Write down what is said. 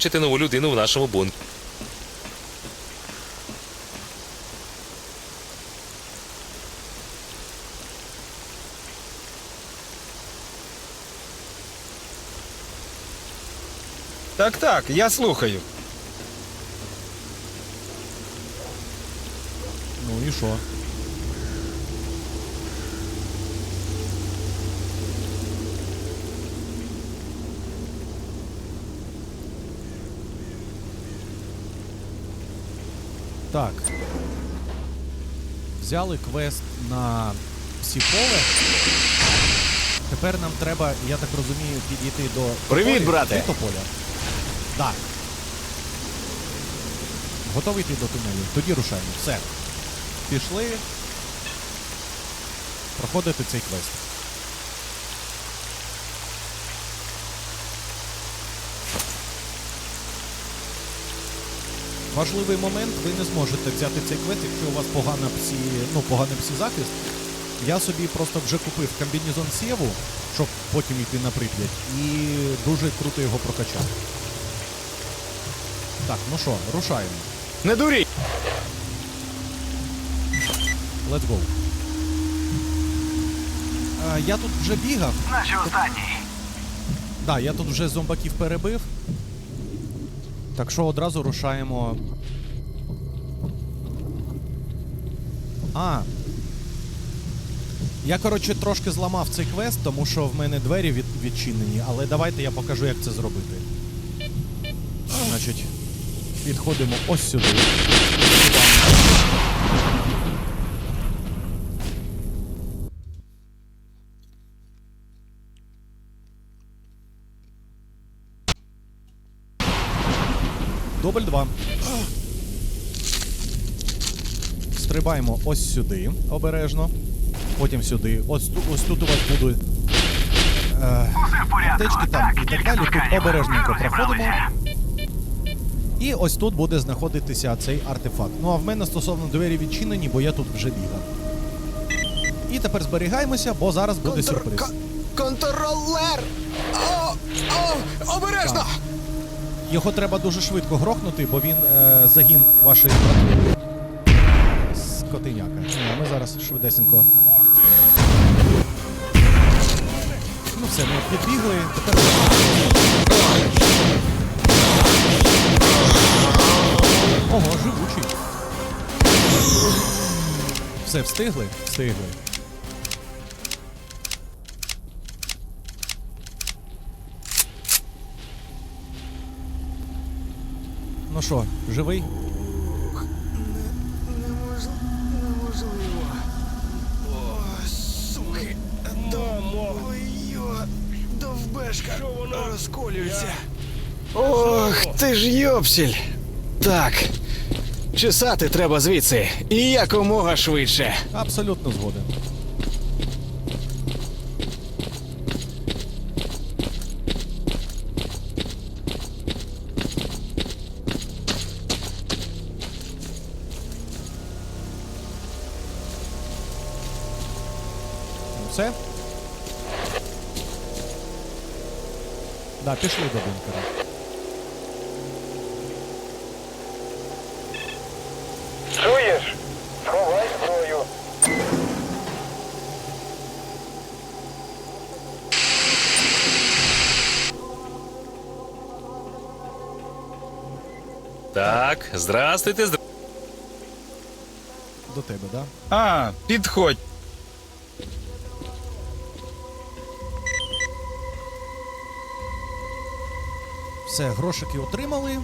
Бачити нову людину в нашому бункері. Так, так, я слухаю. Ну і що? Так. Взяли квест на псіполе. Тепер нам треба, я так розумію, підійти до Привіт, тополі. брате. Тополя. Так. Готовий йти до тунелю? Тоді рушаємо. Все. Пішли. Проходити цей квест. Важливий момент, ви не зможете взяти цей квест, якщо у вас погана псі, ну, поганий псі-захист. Я собі просто вже купив комбінезон Сєву, щоб потім йти на Прип'ять, і дуже круто його прокачав. Так, ну що, рушаємо. Не дуріть! Let's go. А, я тут вже бігав. Наші останні. Да, я тут вже зомбаків перебив. Так що одразу рушаємо. А. Я, коротше, трошки зламав цей квест, тому що в мене двері від, відчинені, але давайте я покажу, як це зробити. Значить, підходимо ось сюди. Дубль 2. Стрибаємо ось сюди, обережно. Потім сюди. Ось, ось тут у вас будуть е, аптечки там і так далі. Тут обережненько проходимо. І ось тут буде знаходитися цей артефакт. Ну а в мене стосовно двері відчинені, бо я тут вже бігав. І тепер зберігаємося, бо зараз буде сюрприз. Контролер! О, о, обережно! Його треба дуже швидко грохнути, бо він е, загін вашої братви. Скотиняка. Ні, ми зараз швидесенько. Ну все, ми підбігли. Тепер. Ого, живучий. Все, встигли? Встигли. Ну що, живий? Неможливо. О, суки. Ой-ой, довбешка розколюється. Ох, ти ж йопсіль. Так. Чесати треба звідси. І якомога швидше. Абсолютно згоден. Все? Да, пішли до бункера. Чуєш? Сховай зброю. Так, здрастуйте, здра... До тебе, да? А, підходь. Все, грошики отримали.